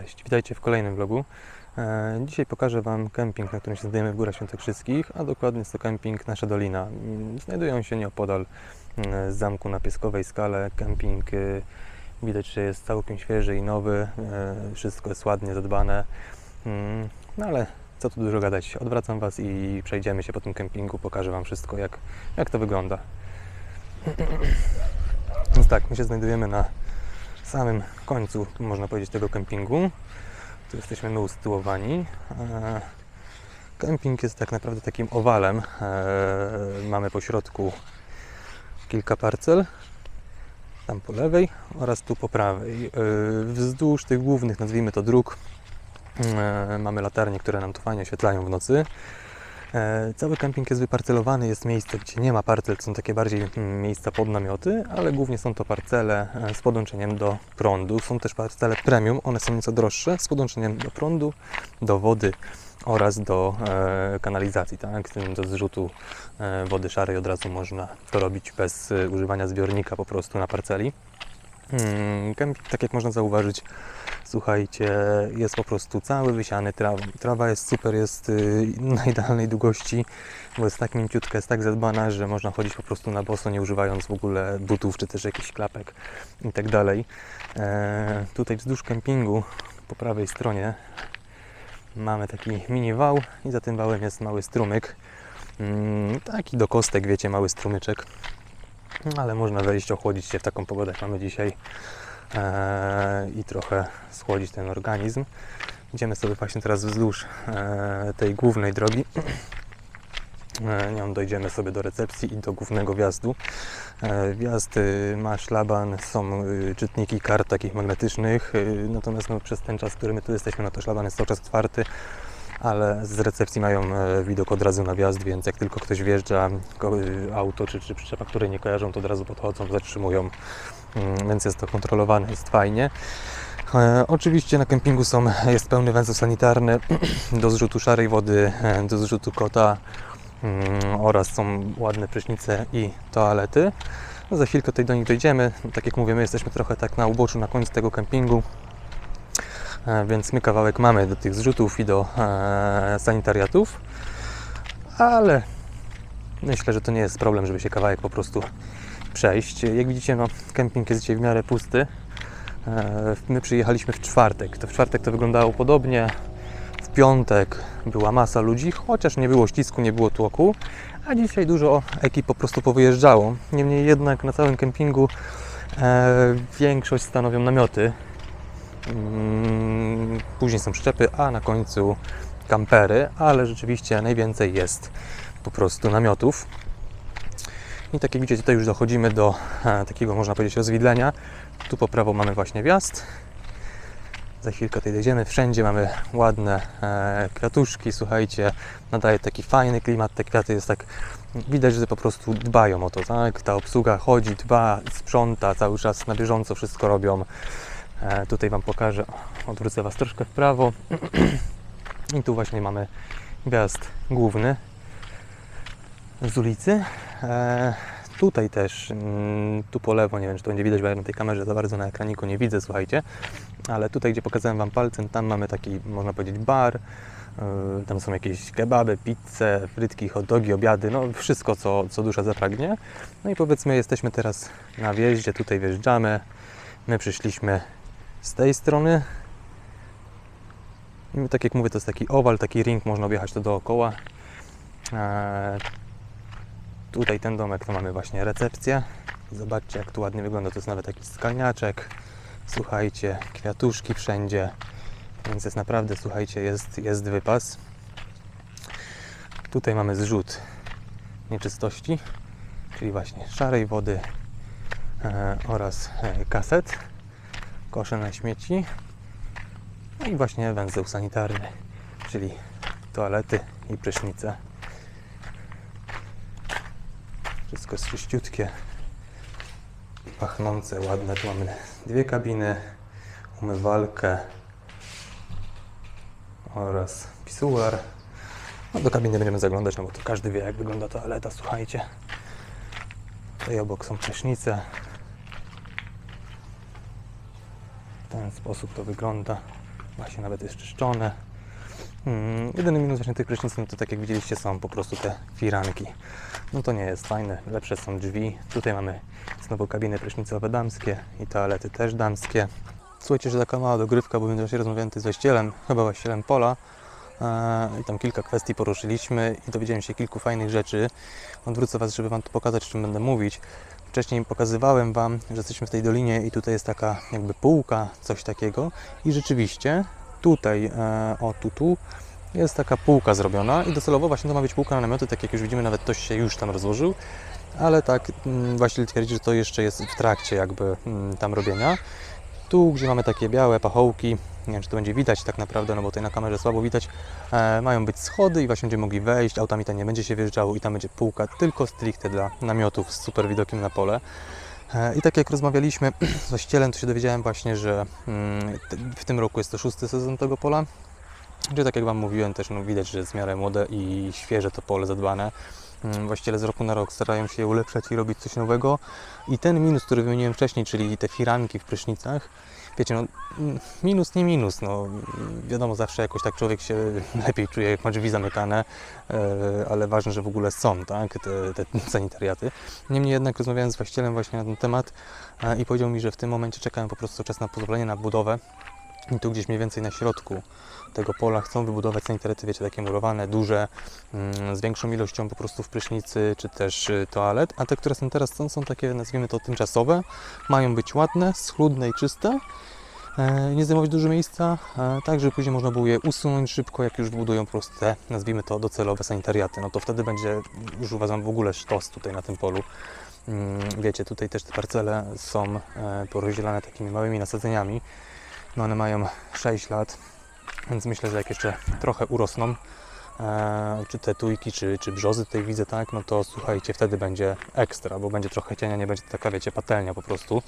Cześć, witajcie w kolejnym vlogu. E, Dzisiaj pokażę Wam kemping, na którym się znajdujemy w Górach Świętokrzyskich, a dokładnie jest to kemping Nasza Dolina. Mm, Znajdują się nieopodal mm, zamku na Pieskowej Skale. Kemping y, widać, że jest całkiem świeży i nowy, e, wszystko jest ładnie zadbane. Mm, No ale co tu dużo gadać, odwracam Was i przejdziemy się po tym kempingu, pokażę Wam wszystko, jak, jak to wygląda. Więc tak, my się znajdujemy na samym końcu, można powiedzieć, tego kempingu. Tu jesteśmy my usytuowani. E, Kemping jest tak naprawdę takim owalem. E, Mamy po środku kilka parcel. Tam po lewej oraz tu po prawej. E, Wzdłuż tych głównych, nazwijmy to dróg, mamy latarnie, które nam tu fajnie oświetlają w nocy. E, Cały kemping jest wyparcelowany, jest miejsce, gdzie nie ma parcel, są takie bardziej mm, miejsca pod namioty, ale głównie są to parcele e, z podłączeniem do prądu. Są też parcele premium, one są nieco droższe, z podłączeniem do prądu, do wody oraz do e, kanalizacji, tak? Do zrzutu e, wody szarej od razu można to robić bez e, używania zbiornika po prostu na parceli. Hmm, Kemping, tak jak można zauważyć, słuchajcie, jest po prostu cały wysiany trawą. Trawa jest super, jest y, na idealnej długości, bo jest tak mięciutka, jest tak zadbana, że można chodzić po prostu na boso, nie używając w ogóle butów, czy też jakichś klapek i tak dalej. E, tutaj wzdłuż kempingu, po prawej stronie, mamy taki mini wał i za tym wałem jest mały strumyk. Mm, taki do kostek, wiecie, mały strumyczek. Ale można wejść, ochłodzić się w taką pogodę, jak mamy dzisiaj e, i trochę schłodzić ten organizm. Idziemy sobie właśnie teraz wzdłuż e, tej głównej drogi. E, nią dojdziemy sobie do recepcji i do głównego wjazdu. Wjazd y, ma szlaban, są y, czytniki kart takich magnetycznych, y, natomiast no, przez ten czas, który my tu jesteśmy, no to szlaban jest cały czas otwarty, ale z recepcji mają e, widok od razu na wjazd, więc jak tylko ktoś wjeżdża, y, auto czy, czy przyczepa, której nie kojarzą, to od razu podchodzą, zatrzymują, Mm, więc jest to kontrolowane, jest fajnie. E, oczywiście na kempingu są, jest pełny węzeł sanitarny do zrzutu szarej wody, e, do zrzutu kota mm, oraz są ładne prysznice i toalety. No, za chwilkę tutaj do nich dojdziemy. Tak jak mówię, my jesteśmy trochę tak na uboczu, na końcu tego kempingu, e, więc my kawałek mamy do tych zrzutów i do e, sanitariatów, ale myślę, że to nie jest problem, żeby się kawałek po prostu przejść. Jak widzicie, no, kemping jest dzisiaj w miarę pusty. E, My przyjechaliśmy w czwartek. To w czwartek to wyglądało podobnie. W piątek była masa ludzi, chociaż nie było ścisku, nie było tłoku, a dzisiaj dużo ekip po prostu powyjeżdżało. Niemniej jednak na całym kempingu e, większość stanowią namioty. Mm, Później są przyczepy, a na końcu kampery, ale rzeczywiście najwięcej jest po prostu namiotów. I tak jak widzicie, tutaj już dochodzimy do e, takiego, można powiedzieć, rozwidlenia. Tu po prawo mamy właśnie wjazd. Za chwilkę tutaj dojdziemy. Wszędzie mamy ładne e, kwiatuszki, słuchajcie, nadaje taki fajny klimat. Te kwiaty jest tak, widać, że po prostu dbają o to, tak? Ta obsługa chodzi, dba, sprząta, cały czas na bieżąco wszystko robią. E, tutaj Wam pokażę, odwrócę Was troszkę w prawo. I tu właśnie mamy wjazd główny z ulicy. E, tutaj też, mm, tu po lewo, nie wiem czy to będzie widać, bo ja na tej kamerze za bardzo na ekraniku nie widzę, słuchajcie, ale tutaj, gdzie pokazałem Wam palcem, tam mamy taki, można powiedzieć, bar, y, tam są jakieś kebaby, pizze, frytki, hot dogi, obiady, no wszystko, co, co dusza zapragnie. No i powiedzmy, jesteśmy teraz na wjeździe, tutaj wjeżdżamy, my przyszliśmy z tej strony, i tak jak mówię, to jest taki owal, taki ring, można objechać to dookoła. E, Tutaj ten domek to mamy właśnie recepcję. Zobaczcie jak tu ładnie wygląda. To jest nawet taki skalniaczek. Słuchajcie, kwiatuszki wszędzie. Więc jest naprawdę, słuchajcie, jest, jest wypas. Tutaj mamy zrzut nieczystości, czyli właśnie szarej wody e, oraz e, kaset, kosze na śmieci. No i właśnie węzeł sanitarny, czyli toalety i prysznice. Wszystko jest czyściutkie, pachnące, ładne. Tu mamy dwie kabiny, umywalkę oraz pisuar. No, do kabiny będziemy zaglądać, no bo to każdy wie, jak wygląda toaleta, słuchajcie. Tutaj obok są prysznice. W ten sposób to wygląda. właśnie nawet jest czyszczone. Mm, jedyny minus właśnie tych pryszniców, no to tak jak widzieliście, są po prostu te firanki. No to nie jest fajne, lepsze są drzwi. Tutaj mamy znowu kabiny prysznicowe damskie i toalety też damskie. Słuchajcie, że taka mała dogrywka, bo właśnie rozmawiałem z właścicielem, chyba właścicielem Pola e, i tam kilka kwestii poruszyliśmy i dowiedziałem się kilku fajnych rzeczy. Odwrócę Was, żeby Wam tu pokazać, o czym będę mówić. Wcześniej pokazywałem Wam, że jesteśmy w tej dolinie i tutaj jest taka jakby półka, coś takiego. I rzeczywiście tutaj, e, o tu, tu jest taka półka zrobiona. I docelowo właśnie to ma być półka na namioty, tak jak już widzimy, nawet ktoś się już tam rozłożył, ale tak mm, właściciel twierdzi, że to jeszcze jest w trakcie jakby mm, tam robienia. Tu, gdzie mamy takie białe pachołki, nie wiem, czy to będzie widać tak naprawdę, no bo tutaj na kamerze słabo widać, e, mają być schody i właśnie będziemy mogli wejść, autami tam nie będzie się wjeżdżało i tam będzie półka tylko stricte dla namiotów z super widokiem na pole. E, I tak jak rozmawialiśmy z właścicielem, to się dowiedziałem właśnie, że mm, w tym roku jest to szósty sezon tego pola. Gdzie tak jak Wam mówiłem, też no, widać, że jest w miarę młode i świeże to pole zadbane. Mm, Właściciele z roku na rok starają się je ulepszać i robić coś nowego. I ten minus, który wymieniłem wcześniej, czyli te firanki w prysznicach, wiecie, no minus nie minus, no wiadomo, zawsze jakoś tak człowiek się lepiej czuje, jak ma drzwi zamykane, e, ale ważne, że w ogóle są, tak, te, te sanitariaty. Niemniej jednak rozmawiałem z właścicielem właśnie na ten temat e, i powiedział mi, że w tym momencie czekają po prostu czas na pozwolenie na budowę i tu gdzieś mniej więcej na środku tego pola chcą wybudować sanitariaty, wiecie, takie murowane, duże, mm, z większą ilością po prostu w prysznicy, czy też y, toalet, a te, które są teraz, są, są takie, nazwijmy to, tymczasowe, mają być ładne, schludne i czyste, e, nie zajmować dużo miejsca, e, tak żeby później można było je usunąć szybko, jak już prostu te, nazwijmy to, docelowe sanitariaty, no to wtedy będzie, już uważam, w ogóle sztos tutaj na tym polu. Mm, Wiecie, tutaj też te parcele są e, porozdzielane takimi małymi nasadzeniami, no one mają 6 lat, więc myślę, że jak jeszcze trochę urosną, e, czy te tujki, czy, czy brzozy tutaj widzę, tak, no to słuchajcie, wtedy będzie ekstra, bo będzie trochę cienia, nie będzie taka, wiecie, patelnia po prostu.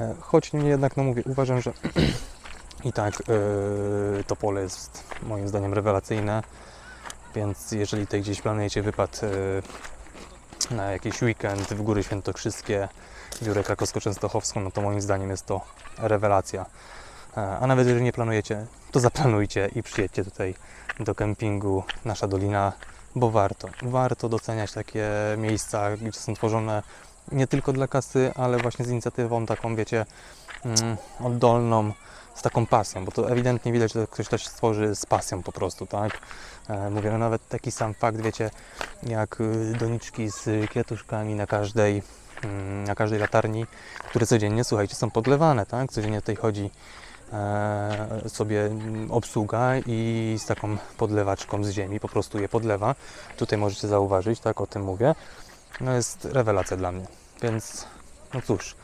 E, choć niemniej jednak, no mówię, uważam, że i tak e, to pole jest moim zdaniem rewelacyjne, więc jeżeli tutaj gdzieś planujecie wypad e, na jakiś weekend w Góry Świętokrzyskie, Biurę Krakowsko-Częstochowską, no to moim zdaniem jest to rewelacja. A nawet jeżeli nie planujecie, to zaplanujcie i przyjedźcie tutaj do kempingu Nasza Dolina, bo warto. Warto doceniać takie miejsca, gdzie są tworzone nie tylko dla kasy, ale właśnie z inicjatywą taką, wiecie, mm, oddolną, z taką pasją, bo to ewidentnie widać, że ktoś też stworzy z pasją po prostu, tak? E, Mówię, no nawet taki sam fakt, wiecie, jak y, doniczki z kwiatuszkami na każdej, mm, na każdej latarni, które codziennie, słuchajcie, są podlewane, tak? Codziennie tutaj chodzi sobie mm, obsługa i z taką podlewaczką z ziemi po prostu je podlewa. Tutaj możecie zauważyć, tak o tym mówię. No jest rewelacja dla mnie. Więc no cóż,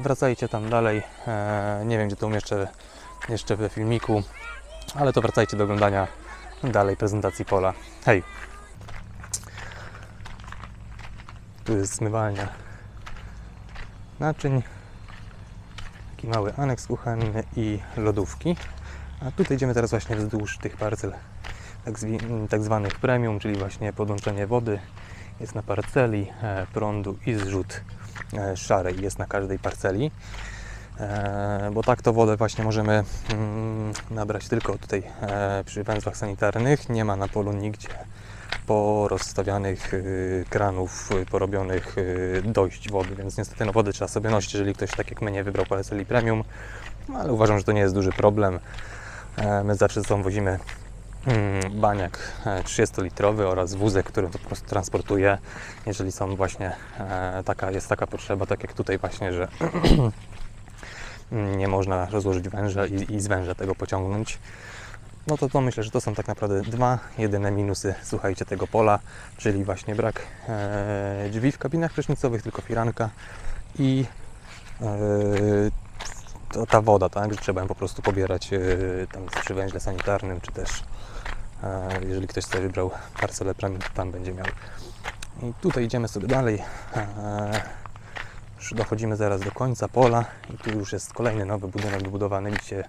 wracajcie tam dalej. E, nie wiem, gdzie to umieszczę jeszcze we filmiku, ale to wracajcie do oglądania dalej prezentacji pola. Hej! Tu jest zmywalnia naczyń taki mały aneks kuchenny i lodówki. A tutaj idziemy teraz właśnie wzdłuż tych parcel tak, tak zwanych premium, czyli właśnie podłączenie wody jest na parceli, e, prądu i zrzut e, szarej jest na każdej parceli. E, bo tak to wodę właśnie możemy mm, nabrać tylko tutaj przy węzłach sanitarnych. Nie ma na polu nigdzie porozstawianych y, kranów y, porobionych y, dojść wody, więc niestety no, wodę trzeba sobie nosić, jeżeli ktoś tak jak mnie nie wybrał Paraceli Premium, no, ale uważam, że to nie jest duży problem. E, My zawsze ze sobą wozimy mm, baniak e, 30-litrowy oraz wózek, który to po prostu transportuje, jeżeli są właśnie e, taka, jest taka potrzeba, tak jak tutaj właśnie, że nie można rozłożyć węża i, i z węża tego pociągnąć. No to, to myślę, że to są tak naprawdę dwa jedyne minusy, słuchajcie, tego pola, czyli właśnie brak e, drzwi w kabinach prysznicowych, tylko firanka i e, to, ta woda, tak, że trzeba ją po prostu pobierać e, tam przy węźle sanitarnym, czy też e, jeżeli ktoś sobie wybrał parcelę tam będzie miał. I tutaj idziemy sobie dalej. E, już dochodzimy zaraz do końca pola i tu już jest kolejny nowy budynek wybudowany, gdzie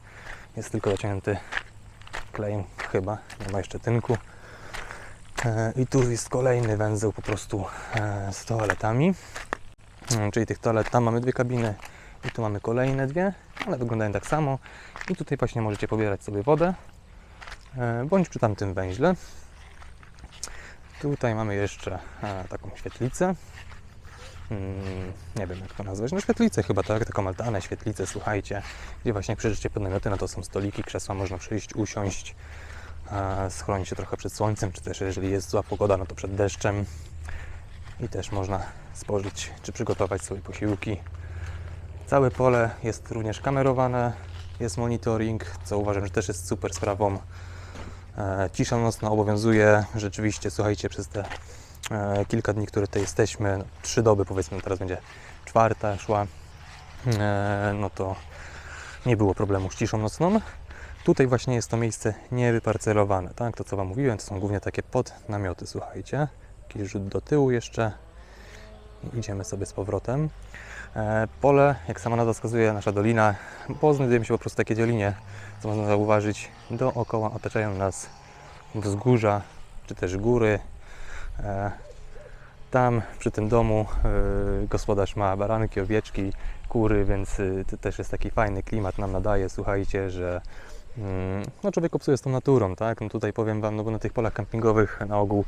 jest tylko dociągnięty klejem chyba, nie ma jeszcze tynku. E, I tu jest kolejny węzeł po prostu e, z toaletami. Mm, Czyli tych toalet, tam mamy dwie kabiny i tu mamy kolejne dwie. ale wyglądają tak samo. I tutaj właśnie możecie pobierać sobie wodę, e, bądź przy tamtym węźle. Tutaj mamy jeszcze e, taką świetlicę. Mm, nie wiem jak to nazwać, no świetlicę chyba, tak? Taką altanę, świetlicę, słuchajcie, gdzie właśnie jak przeżycie pod namioty, no to są stoliki, krzesła, można przyjść, usiąść, schronić się trochę przed słońcem, czy też jeżeli jest zła pogoda, no to przed deszczem i też można spożyć czy przygotować sobie posiłki. Całe pole jest również kamerowane, jest monitoring, co uważam, że też jest super sprawą. E, cisza nocna obowiązuje rzeczywiście, słuchajcie, przez te kilka dni, które tutaj jesteśmy, no, trzy doby powiedzmy, teraz będzie czwarta szła, e, no to nie było problemu z ciszą nocną. Tutaj właśnie jest to miejsce niewyparcelowane, tak? To co Wam mówiłem, to są głównie takie podnamioty, słuchajcie. Jakiś rzut do tyłu jeszcze. Idziemy sobie z powrotem. E, pole, jak sama nazwa wskazuje, nasza dolina, bo znajdujemy się po prostu w takiej dolinie, co można zauważyć, dookoła otaczają nas wzgórza, czy też góry. E, tam przy tym domu e, gospodarz ma baranki, owieczki, kury, więc y, to też jest taki fajny klimat nam nadaje. Słuchajcie, że mm, no człowiek obcuje z tą naturą, tak? No tutaj powiem Wam, no bo na tych polach kampingowych na ogół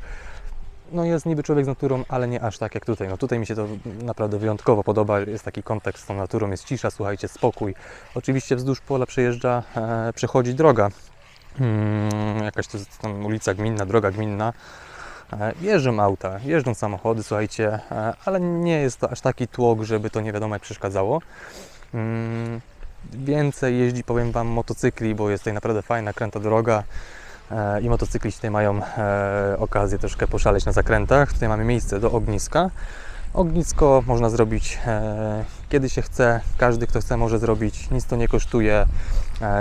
no jest niby człowiek z naturą, ale nie aż tak jak tutaj. No tutaj mi się to naprawdę wyjątkowo podoba, jest taki kontakt z tą naturą, jest cisza, słuchajcie, spokój. Oczywiście wzdłuż pola przejeżdża, e, przechodzi droga, mm, jakaś to jest tam ulica gminna, droga gminna. E, Jeżdżą auta, jeżdżą samochody, słuchajcie, e, ale nie jest to aż taki tłok, żeby to nie wiadomo jak przeszkadzało. Mm, Więcej jeździ, powiem Wam, motocykli, bo jest tutaj naprawdę fajna, kręta droga e, i motocykliści tutaj mają okazję troszkę poszaleć na zakrętach. Tutaj mamy miejsce do ogniska. Ognisko można zrobić kiedy się chce, każdy kto chce może zrobić, nic to nie kosztuje,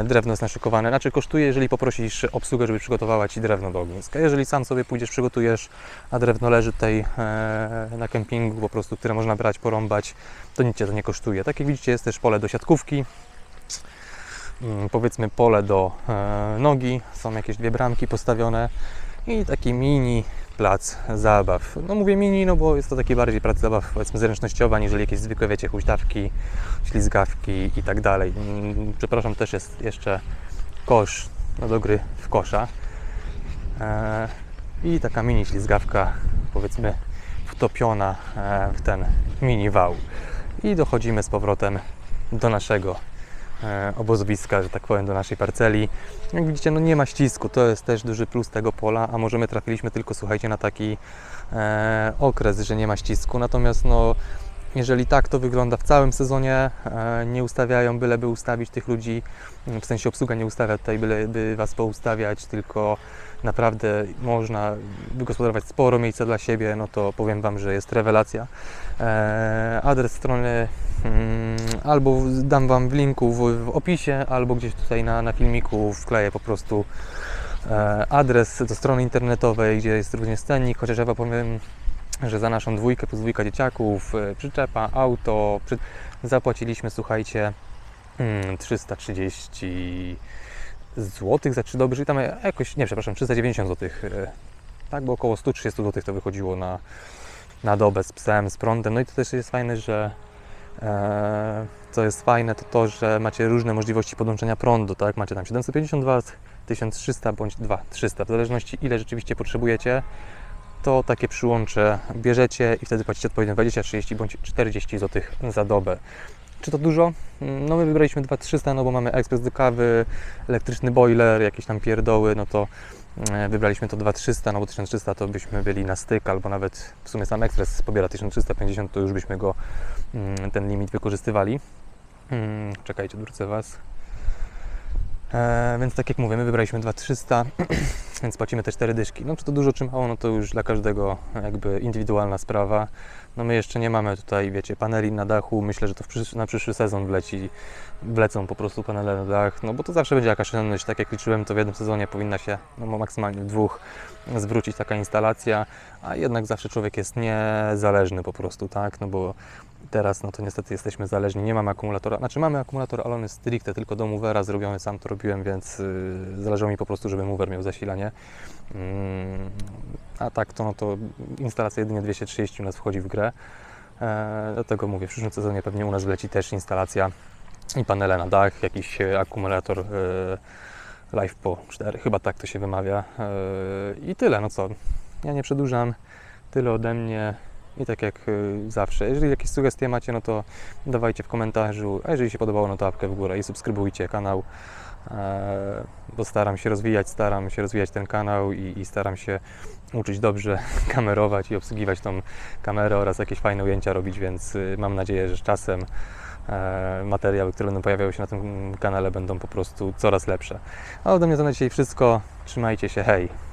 drewno jest naszykowane, znaczy kosztuje jeżeli poprosisz obsługę, żeby przygotowała Ci drewno do ogniska. Jeżeli sam sobie pójdziesz, przygotujesz, a drewno leży tutaj e, na kempingu po prostu, które można brać, porąbać, to nic Cię to nie kosztuje. Tak jak widzicie jest też pole do siatkówki, mm, powiedzmy pole do e, nogi, są jakieś dwie bramki postawione i taki mini plac zabaw. No mówię mini, no bo jest to taki bardziej plac zabaw powiedzmy zręcznościowa, niż jakieś zwykłe, wiecie, huśtawki, ślizgawki i tak dalej. Przepraszam, też jest jeszcze kosz no, do gry w kosza e, i taka mini ślizgawka powiedzmy wtopiona e, w ten mini wał. I dochodzimy z powrotem do naszego obozowiska, że tak powiem, do naszej parceli. Jak widzicie, no nie ma ścisku, to jest też duży plus tego pola, a może my trafiliśmy tylko, słuchajcie, na taki e, okres, że nie ma ścisku, natomiast no jeżeli tak to wygląda w całym sezonie, e, nie ustawiają, byleby ustawić tych ludzi, w sensie obsługa nie ustawia tutaj, byleby Was poustawiać, tylko naprawdę można wygospodarować sporo miejsca dla siebie, no to powiem Wam, że jest rewelacja. E, adres strony mm, albo dam Wam w linku w, w opisie, albo gdzieś tutaj na, na filmiku wkleję po prostu e, adres do strony internetowej, gdzie jest również cennik, chociaż ja Wam powiem, że za naszą dwójkę plus dwójka dzieciaków, e, przyczepa, auto, przy... zapłaciliśmy, słuchajcie, mm, 330 zł za trzy doby, czyli tam jakoś, nie przepraszam, 390 zł, tak, bo około 130 zł to wychodziło na, na dobę z psem, z prądem. No i to też jest fajne, że e, co jest fajne, to to, że macie różne możliwości podłączenia prądu, tak? Macie tam 750 W, 1300 bądź 2300, w zależności ile rzeczywiście potrzebujecie, to takie przyłącze bierzecie i wtedy płacicie odpowiednio 20, 30 bądź 40 zł za dobę. Czy to dużo? No my wybraliśmy 2300, no bo mamy ekspres do kawy, elektryczny boiler, jakieś tam pierdoły, no to e, wybraliśmy to 2300, no bo 1300 to byśmy byli na styk, albo nawet w sumie sam ekspres pobiera 1350, to już byśmy go, mm, ten limit wykorzystywali. Mm, Czekajcie, odwrócę Was. E, więc tak jak mówię, my wybraliśmy 2300, więc płacimy te 4 dyszki. No czy to dużo, czy mało, no to już dla każdego jakby indywidualna sprawa. No my jeszcze nie mamy tutaj, wiecie, paneli na dachu. Myślę, że to przysz- na przyszły sezon wleci, wlecą po prostu panele na dach, no bo to zawsze będzie jakaś oszczędność. Tak jak liczyłem, to w jednym sezonie powinna się, no maksymalnie w dwóch, zwrócić taka instalacja, a jednak zawsze człowiek jest niezależny po prostu, tak, no bo teraz, no to niestety jesteśmy zależni, nie mamy akumulatora, znaczy mamy akumulator, ale on jest stricte tylko do movera zrobiony, sam to robiłem, więc yy, zależało mi po prostu, żeby mover miał zasilanie. Mm, a tak to, no to instalacja jedynie 230 u nas wchodzi w grę. E, dlatego mówię, w przyszłym sezonie pewnie u nas wleci też instalacja i panele na dach, jakiś e, akumulator e, LiFePO 4, chyba tak to się wymawia. I tyle, no co, ja nie przedłużam, tyle ode mnie. I tak jak zawsze, jeżeli jakieś sugestie macie, no to dawajcie w komentarzu, a jeżeli się podobało, no to łapkę w górę i subskrybujcie kanał, bo staram się rozwijać, staram się rozwijać ten kanał i, i staram się uczyć dobrze kamerować i obsługiwać tą kamerę oraz jakieś fajne ujęcia robić, więc y, mam nadzieję, że z czasem e, materiały, które będą pojawiały się na tym kanale będą po prostu coraz lepsze. A ode mnie to na dzisiaj wszystko. Trzymajcie się, hej!